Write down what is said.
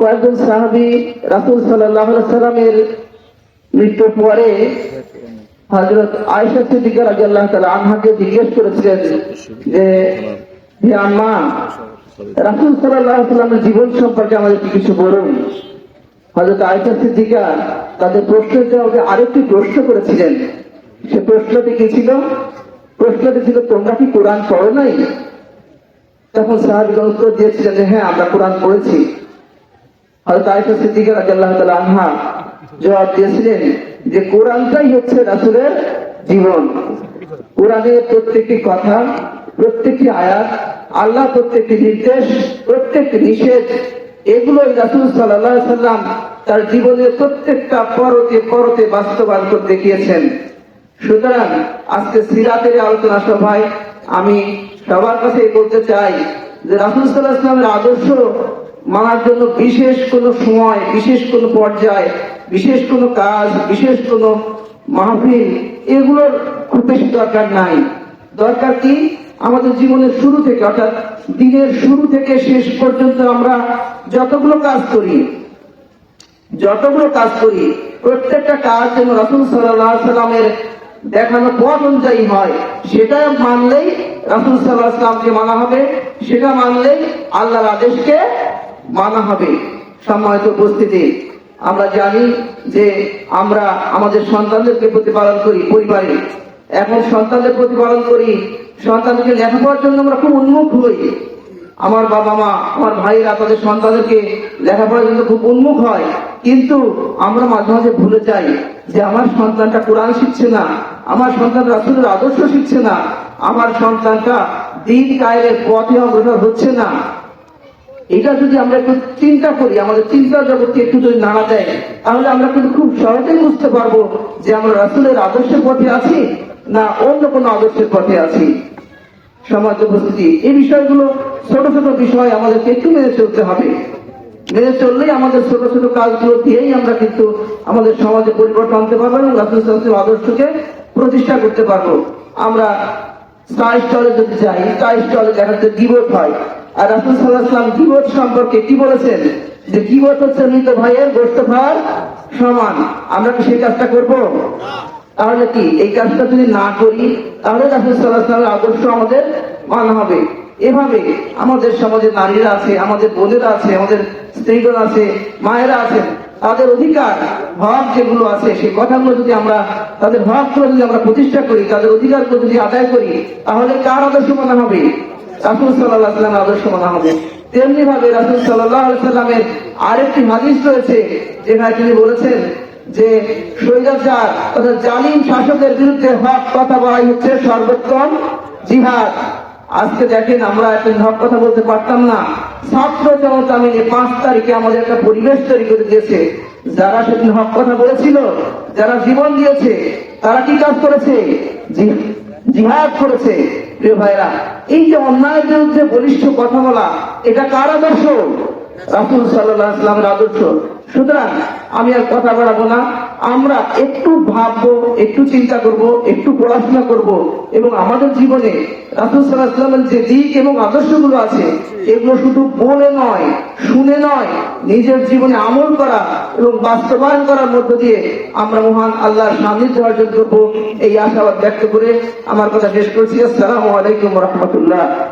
কয়েকজন সাহাবি রাসুল সাল্লামের মৃত্যুর পরে হজরত আয়সা সিদ্দিকা রাজি আল্লাহ তালা আনহাকে জিজ্ঞেস করেছিলেন যে আম্মা, রাসুল সাল্লামের জীবন সম্পর্কে আমাদেরকে কিছু বলুন। হজরত আয়সা সিদ্দিকা তাদের প্রশ্নের জবাবে আরেকটি প্রশ্ন করেছিলেন। সে প্রশ্নটি কি ছিল? প্রশ্নটি ছিল, তোমরা কি কোরআন পড়ো নাই? তখন সাহাবিগণ উত্তর দিয়েছিলেন যে হ্যাঁ আমরা কোরআন পড়েছি। সাল্লাম তার জীবনের প্রত্যেকটা পরতে পরতে বাস্তবায়ন করে দেখিয়েছেন। সুতরাং আজকে সিরাতের আলোচনা সভায় আমি সবার কাছে বলতে চাই যে রাসুল সাল্লাহ আদর্শ মানার জন্য বিশেষ কোনো সময়, বিশেষ কোনো পর্যায়, বিশেষ কোনো কাজ, বিশেষ কোনো মাহফিল, এগুলোর খুব বেশি দরকার নাই। দরকার কি? আমাদের জীবনের শুরু থেকে, অর্থাৎ দিনের শুরু থেকে শেষ পর্যন্ত আমরা যতগুলো কাজ করি, যতগুলো কাজ করি, প্রত্যেকটা কাজ যেন রাসুল সাল্লাহ সাল্লামের দেখানো পথ অনুযায়ী হয়, সেটা মানলেই রাসুল সাল্লাহ সাল্লামকে মানা হবে, সেটা মানলেই আল্লাহর আদেশকে মানা হবে। সম্মানিত উপস্থিতি, আমরা জানি যে আমরা আমাদের সন্তানদেরকে প্রতিপালন করি পরিবারে এখন সন্তানদের প্রতিপালন করি সন্তানকে লেখাপড়ার জন্য আমরা খুব উন্মুখ হই। আমার বাবা মা, আমার ভাইরা তাদের সন্তানদেরকে লেখাপড়ার জন্য খুব উন্মুখ হয়। কিন্তু আমরা মাঝে মাঝে ভুলে যাই যে আমার সন্তানটা কোরআন শিখছে না, আমার সন্তান রাসুলের আদর্শ শিখছে না, আমার সন্তানটা দিন কায়ের পথে অগ্রসর হচ্ছে না। এটা যদি আমরা একটু চিন্তা করি, আমাদের চিন্তা জগৎকে একটু যদি নাড়া দেয়, তাহলে আমরা কিন্তু খুব সহজেই বুঝতে পারব যে আমরা রাসুলের আদর্শের পথে আছি না অন্য কোনো আদর্শের পথে আছি। সমাজ উপস্থিতি, এই বিষয়গুলো ছোট ছোট বিষয় আমাদেরকে একটু মেনে চলতে হবে। মেনে চললেই আমাদের ছোট ছোট কাজগুলো দিয়েই আমরা কিন্তু আমাদের সমাজে পরিবর্তন আনতে পারব এবং রাসুল সাল্লামের আদর্শকে প্রতিষ্ঠা করতে পারব। আমরা চা স্টলে যদি যাই চা স্টলে দেখা যাচ্ছে গিবত হয়। আর রাসুল সাল্লাহ সাল্লাম সম্পর্কে কি বলেছেন? যে হচ্ছে মৃত ভাইয়ের ভার সমান। আমরা কি সেই কাজটা করব? তাহলে কি, এই কাজটা যদি না করি, তাহলে রাসুল আদর্শ আমাদের হবে। এভাবে আমাদের সমাজে নারীরা আছে, আমাদের বোনেরা আছে, আমাদের স্ত্রীগণ আছে, মায়েরা আছেন, তাদের অধিকার হক যেগুলো আছে, সেই কথাগুলো যদি আমরা, তাদের হকগুলো যদি আমরা প্রতিষ্ঠা করি, তাদের অধিকারগুলো যদি আদায় করি, তাহলে কার আদর্শ মানা হবে? রাসুল সাল্লাহ সাল্লামের আদর্শ মানা হবে। তেমনি ভাবে রাসুল সাল্লাহ সাল্লামের আরেকটি হাদিস রয়েছে, যেখানে তিনি বলেছেন যে স্বৈরাচার তথা জালিম শাসকের বিরুদ্ধে হক কথা বলাই হচ্ছে সর্বোত্তম জিহাদ। আজকে দেখেন আমরা এখন হক কথা বলতে পারতাম না। ছাত্র জনতা মিলে পাঁচ তারিখে আমাদের একটা পরিবেশ তৈরি করে দিয়েছে। যারা সেদিন হক কথা বলেছিল, যারা জীবন দিয়েছে, তারা কি কাজ করেছে? জিহাদ করেছে। প্রিয় ভাইরা এই যে অন্যায়ের বিরুদ্ধে বলিষ্ঠ কথা বলা এটা কার আদর্শ? রাসুল সাল্লাহ ইসলামের আদর্শ। সুতরাং আমি আর কথা বাড়াবো না। আমরা একটু ভাববো, একটু চিন্তা করব, একটু পড়াশোনা করব এবং আমাদের জীবনে রাসুল সাল্লাহ ইসলামের যে দিক এবং আদর্শগুলো আছে, এগুলো শুধু বলে নয়, শুনে নয়, নিজের জীবনে আমল করা এবং বাস্তবায়ন করার মধ্য দিয়ে আমরা মহান আল্লাহর সান্নিধ্য অর্জন করব। এই আশাবাদ ব্যক্ত করে আমার কথা শেষ করছি। আসসালামু আলাইকুম রহমতুল্লাহ।